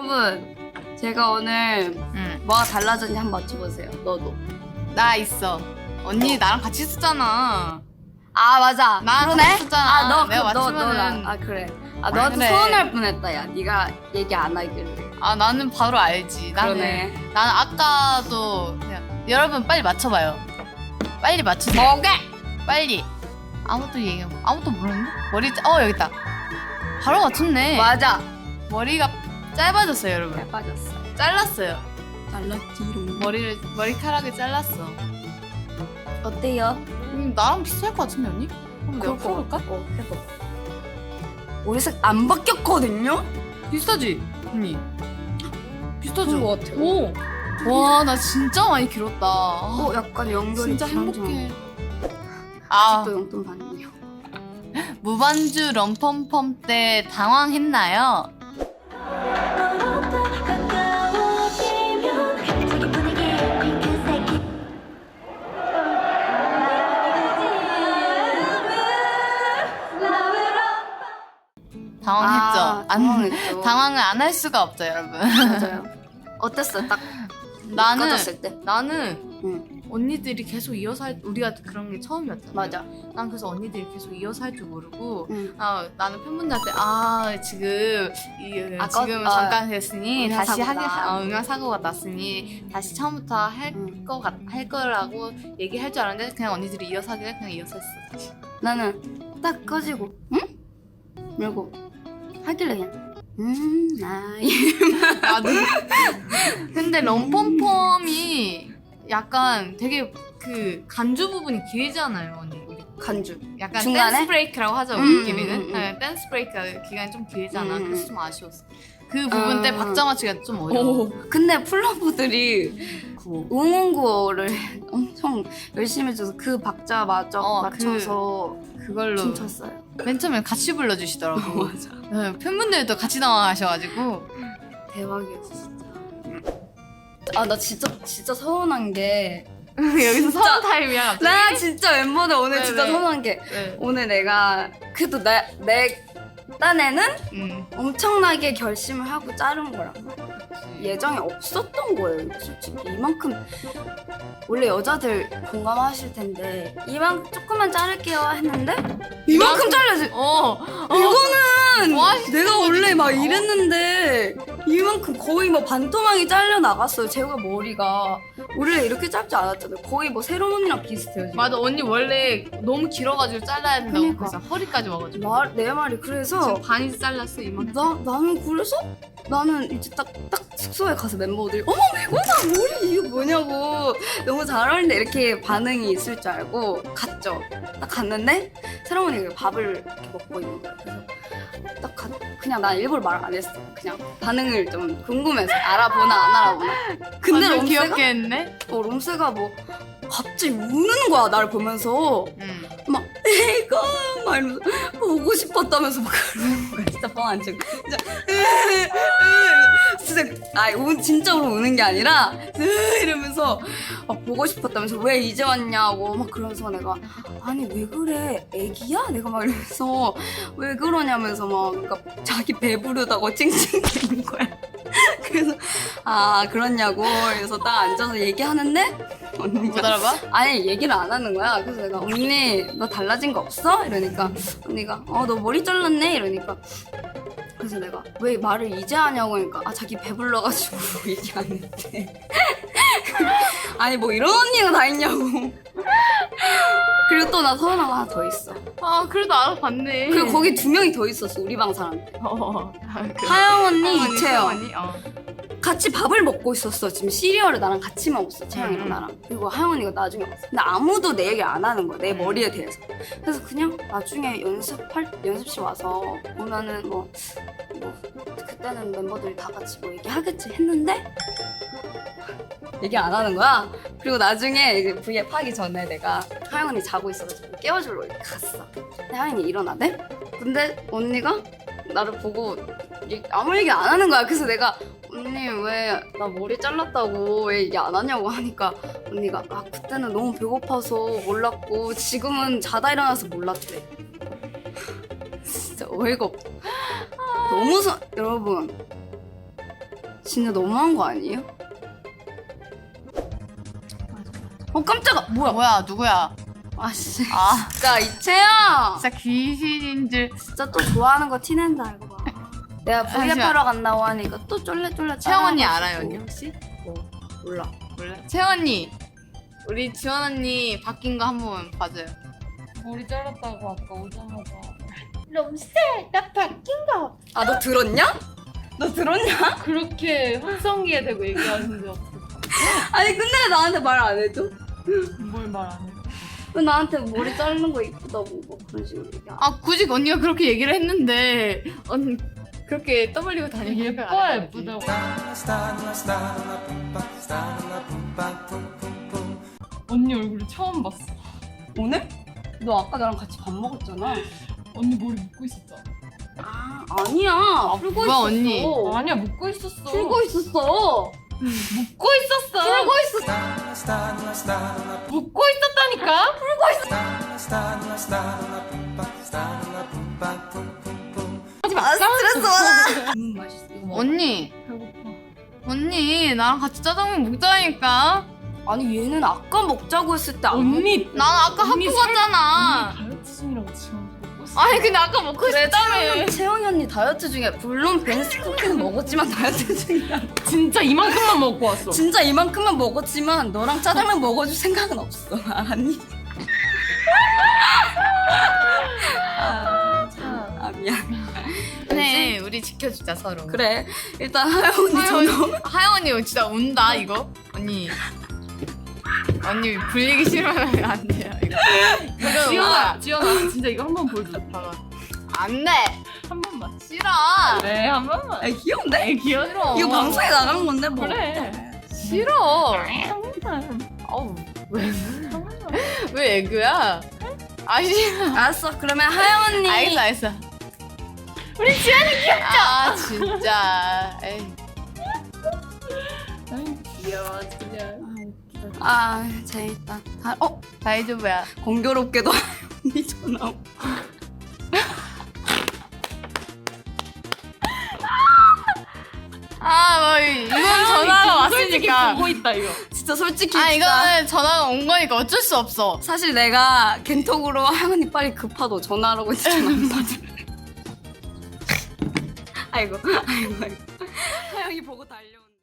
여러분 제가 오늘 응. 뭐가 달라졌는지 한번 맞춰보세요. 너도. 나 있어. 언니 나랑 같이 있었잖아. 아 맞아. 나랑 그러네. 같이 있었잖아. 아 너 내가 너, 맞추면은- 아 그래. 아 너한테 그래. 서운할 뻔했다 야. 네가 얘기 안 하길래. 아 나는 바로 알지. 나는 그러네. 나는 아까도 그냥 여러분 빨리 맞춰봐요. 빨리 맞추세요. 뭐게? 빨리. 아무도 얘기 아무도 모르는데? 머리 짜- 어 여기 있다. 바로 맞췄네. 맞아. 머리가 짧아졌어요 여러분. 잘 빠졌어. 잘랐어요. 달랐지롱. 머리를 머리카락을 잘랐어. 어때요? 음, 나랑 비슷할 것 같은데 언니? 그럼 내가 풀어볼까? 어 해봐. 우리 색 안 바뀌었거든요? 비슷하지 언니. 비슷하죠. 그런 것 같아요. 오. 와 나 진짜 많이 길었다. 아, 어 약간 연결이 진짜. 행복해. 아 아직도 용돈 받네요. 무반주 럼펌펌 때 당황했나요? 당황을 안 할 수가 없죠, 여러분. 맞아요. 어땠어? 딱 나는 꺼졌을 때. 나는 응 언니들이 계속 이어서 할 우리가 그런 게 처음이었잖아. 맞아. 난 그래서 언니들이 계속 이어서 할 줄 모르고 응. 아, 나는 팬분들한테 아 지금 이, 아, 지금 꺼- 잠깐 됐으니 응용 다시 하게 사고다. 어, 응용 사고가 났으니 다시 처음부터 할 응. 거 같, 할 거라고 얘기할 줄 알았는데 그냥 언니들이 이어서 하길래 그냥 이어서 했어. 다시. 나는 딱 꺼지고 응? 이러고 하길래 그냥 음 나이 나도. 근데 럼펌펌이 약간 되게 그 간주 부분이 길잖아요, 언니. 우리 간주. 약간 중간에? 댄스 브레이크라고 하죠, 음, 우리끼리는. 음, 음, 음. 네, 댄스 브레이크가 기간이 좀 길잖아. 음, 음. 그래서 좀 아쉬웠어. 그 부분 때 아. 박자 맞추기가 좀 어려워. 근데 플러버들이 구호. 응원구를 엄청 열심히 해줘서 그 박자 맞춰 어, 맞춰서 그 걸로 춤췄어요. 맨 처음에 같이 불러주시더라고. 맞아. 네, 팬분들도 같이 당황하셔가지고. 대박이었어 진짜. 아 나 진짜 진짜 서운한 게 여기서 진짜. 서운 타임이야, 갑자기. 나 진짜 멤버들 오늘 왜, 진짜 왜? 서운한 게 네. 오늘 내가 그래도 내, 내 딴에는 음. 엄청나게 결심을 하고 자른 거란 말이야. 예정에 없었던 거예요, 솔직히. 이만큼 원래 여자들 공감하실 텐데 이만큼 조금만 자를게요 했는데 이만큼 잘라지. 어. 이거는 뭐 하시- 내가 원래 막 이랬는데 이만큼 거의 뭐 반토막이 잘려 나갔어요. 제가 머리가 원래 이렇게 짧지 않았잖아요. 거의 뭐 새로운 언니랑 비슷해요. 지금. 맞아, 언니 원래 너무 길어가지고 잘라야 된다고 그러니까. 그래서 허리까지 와가지고. 말, 내 말이 그래서 지금 반이 잘랐어, 이만. 나 나는 그래서 나는 이제 딱 딱 숙소에 가서 멤버들이 어머 메고나 머리 이거 뭐냐고 너무 잘 어울린다 이렇게 반응이 있을 줄 알고 갔죠. 딱 갔는데 새로운 언니가 밥을 이렇게 먹고 있는 거야. 그래서 그냥 난 일부러 말 안 했어. 그냥 반응을 좀 궁금해서 알아보나 안 알아보나. 근데 완전 롬스가 귀엽게 했네. 어, 롬스가 뭐 갑자기 우는 거야 나를 보면서 음. 막 내가 막 이러면서 보고 싶었다면서 막 그러는 거야 진짜 뻥안 치고 진짜 진짜 아 우, 진짜로 우는 게 아니라 이러면서 막 보고 싶었다면서 왜 이제 왔냐고 막 그러면서 내가 아니 왜 그래 애기야 내가 막 이러면서 왜 그러냐면서 막 그러니까 자기 배부르다고 찡찡대는 거야 그래서 아 그렇냐고 그래서 딱 앉아서 얘기하는데 언니가 못 알아봐? 아니 얘기를 안 하는 거야. 그래서 내가 언니 너 달라진 거 없어? 이러니까 언니가 어 너 머리 잘랐네 이러니까 그래서 내가 왜 말을 이제 하냐고 하니까 아 자기 배불러가지고 얘기 안 했대. 아니 뭐 이런 언니가 다 있냐고. 그리고 또 나 서운한 거 하나 더 있어. 아, 그래도 알아봤네. 그리고 거기 두 명이 더 있었어 우리 방 사람들. 어. 아, 그래. 하영 언니, 언니, 이채영. 언니, 어. 같이 밥을 먹고 있었어. 지금 시리얼을 나랑 같이 먹었어. 채영이랑 음. 나랑. 그리고 하영 언니가 나중에 왔어. 근데 아무도 내 얘기 안 하는 거야. 내 음. 머리에 대해서. 그래서 그냥 나중에 연습할 연습실 와서 보면은 뭐, 뭐 그때는 멤버들이 다 같이 뭐 얘기하겠지 했는데 얘기 안 하는 거야. 그리고 나중에 이제 V앱 하기 전에 내가 하영 언니 자고 있어가지고 깨워주러 이렇게 갔어. 근데 하영이 일어나대? 근데 언니가 나를 보고 얘- 아무 얘기 안 하는 거야. 그래서 내가 언니 왜 나 머리 잘랐다고 왜 얘기 안 하냐고 하니까 언니가 아 그때는 너무 배고파서 몰랐고 지금은 자다 일어나서 몰랐대. 진짜 어이가 없. 너무 서 여러분 진짜 너무한 거 아니에요? 어 깜짝아 뭐야 뭐야 누구야? 아 씨 아 진짜 이채영 진짜 귀신인 줄. 진짜 또 좋아하는 거 티낸다 이거 봐 내가 브이앱 잠시만. 하러 간다고 하니까 또 쫄래쫄래 채영 언니 따라가지고. 알아요 언니 혹시? 몰라 몰라. 채영 언니 우리 지원 언니 바뀐 거 한번 봐줘요. 머리 잘랐다고 아까 오자마자 롬쌤 나 바뀐 거 아 너 들었냐? 너 들었냐? 그렇게 확성기에 대고 얘기하는데 아니 근데 왜 나한테 말 안 해줘? 뭘말 안 해? 왜 나한테 머리 자르는 거 이쁘다고 뭐 그런 식으로 얘기 안아 굳이 언니가 그렇게 얘기를 했는데 언니 그렇게 떠벌리고 다니기 예뻐 예쁘다고. 언니 얼굴을 처음 봤어. 오늘? 너 아까 나랑 같이 밥 먹었잖아. 언니 머리 묶고 있었잖아 아 아니야 풀고 뭐야, 있었어. 언니? 아니야 묶고 있었어. 풀고 있었어. 묶고 있었어. 풀고 있었어. 묶고 있었다니까? 아 받아 음 맛있어 이거 먹어. 언니 배고파 언니 나랑 같이 짜장면 먹자니까. 아니 얘는 아까 먹자고 했을 때안 언니 난 아까 언니 학교 살- 갔잖아. 언니 다이어트 중이라고 지금 먹고 있어 아니 근데 아까 먹고 싶다며. 먹- 채영이 언니 다이어트 중에 물론 벤스 쿠키는 먹었지만 다이어트 중이야 진짜 이만큼만 먹고 왔어 진짜 이만큼만 먹었지만 너랑 짜장면 먹어줄 생각은 없어 아니 아, 참. 아 미안 네 우리 지켜주자 서로. 그래 일단 하영 언니 전화 하영 언니 진짜 운다 이거. 언니. 언니 불리기 싫으면 안 돼요 이거. 이거 지연아 지연아 진짜 이거 한 번 보여줘 봐봐. 안 돼. 한 번만 싫어. 그래 한 번만 아 귀여운데? 귀여워 이거 방송에 나간 건데 뭐 그래 싫어. 한 번만 어우 왜? 왜 애교야? 아 싫어. 알았어 그러면 하영 언니 알겠어 알겠어. 우리 지안이 귀엽죠? 아 진짜. 에이. 귀여워 진짜 아 재밌다 다, 어? 다이조브야. 공교롭게도 언니 전화 오- 아, 뭐, 이건 전화가 왔으니까. 보고 있다 이거 진짜 솔직히 아, 진짜 이거는 전화가 온 거니까 어쩔 수 없어. 사실 내가 겐톡으로 하영 언니 빨리 급하다 전화하라고 했지 전화 안 받아 아이고 아이고 아이고. 하영이 보고 달려온대.